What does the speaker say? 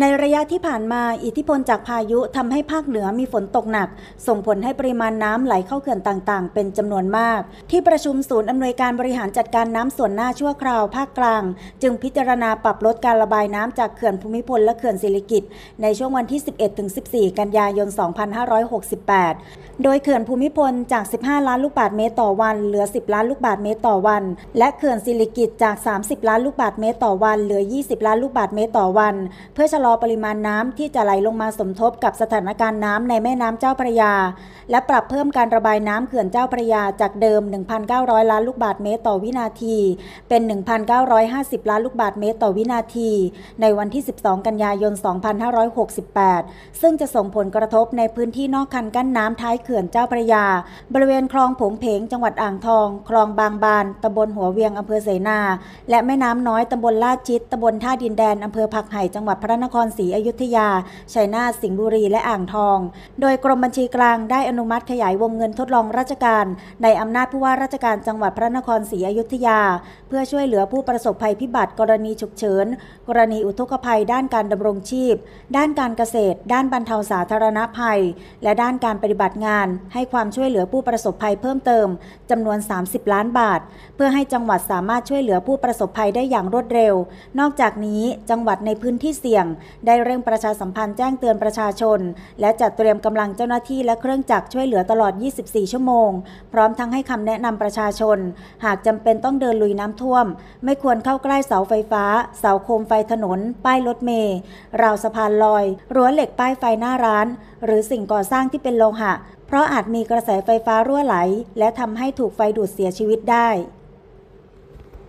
ในระยะที่ผ่านมาอิทธิพลจากพายุทำให้ภาคเหนือมีฝนตกหนัก ส่งผลให้ปริมาณน้ำไหลเข้าเขื่อนต่างๆ เป็นจำนวนมาก ที่ประชุมศูนย์อำนวยการบริหารจัดการน้ำส่วนหน้าชั่วคราวภาคกลาง จึงพิจารณาปรับลดการระบายน้ำจากเขื่อนภูมิพลและเขื่อนศิริกิตในช่วงวันที่ 11-14 กันยายน 2568 โดยเขื่อนภูมิพลจาก 15 ล้านลูกบาศก์เมตรต่อวัน เหลือ 10 ล้านลูกบาศก์เมตรต่อวัน และเขื่อนศิริกิตจาก 30 ล้านลูกบาศก์เมตรต่อวัน เหลือ 20 ล้านลูกบาศก์เมตรต่อวัน เพื่อชะลอปริมาณน้ำที่จะไหลลงมาสมทบกับสถานการณ์น้ำในแม่น้ำเจ้าพระยา และปรับเพิ่มการระบายน้ำเขื่อนเจ้าพระยาจากเดิม 1,900 ล้านลูกบาศก์เมตรต่อวินาที เป็น 1,950 ล้านลูกบาศก์เมตรต่อวินาที ในวันที่ 12 กันยายน 2568 ซึ่งจะส่งผลกระทบในพื้นที่นอกคันกั้นน้ำท้ายเขื่อนเจ้าพระยา บริเวณคลองผงเพงจังหวัดอ่างทอง คลองบางบานตำบลหัวเวียงอำเภอเสนา และแม่น้ำน้อยตำบลลาดจิตตำบลท่าดินแดนอำเภอผักไห่จังหวัดพระนนครศรีอยุธยา ชัยนาท สิงห์บุรี และอ่างทอง โดยกรมบัญชีกลางได้อนุมัติขยายวงเงินทดลองราชการ ในอำนาจผู้ว่าราชการจังหวัดพระนครศรีอยุธยา เพื่อช่วยเหลือผู้ประสบภัยพิบัติกรณีฉุกเฉิน กรณีอุทกภัย ด้านการดำรงชีพ ด้านการเกษตร ด้านบรรเทาสาธารณภัย และด้านการปฏิบัติงาน ให้ความช่วยเหลือผู้ประสบภัยเพิ่มเติมจำนวน 30 ล้านบาท เพื่อให้จังหวัดสามารถช่วยเหลือผู้ประสบภัยได้อย่างรวดเร็ว นอกจากนี้จังหวัดในพื้นที่เสี่ยงได้เร่งประชาสัมพันธ์แจ้งเตือนประชาชน และจัดเตรียมกำลังเจ้าหน้าที่และเครื่องจักรช่วยเหลือตลอด 24 ชั่วโมง พร้อมทั้งให้คำแนะนำประชาชน หากจำเป็นต้องเดินลุยน้ำท่วม ไม่ควรเข้าใกล้เสาไฟฟ้า เสาโคมไฟถนน ป้ายรถเมล์ราวสะพานลอย รั้วเหล็กป้ายไฟหน้าร้าน หรือสิ่งก่อสร้างที่เป็นโลหะ เพราะอาจมีกระแสไฟฟ้ารั่วไหล และทำให้ถูกไฟดูดเสียชีวิตได้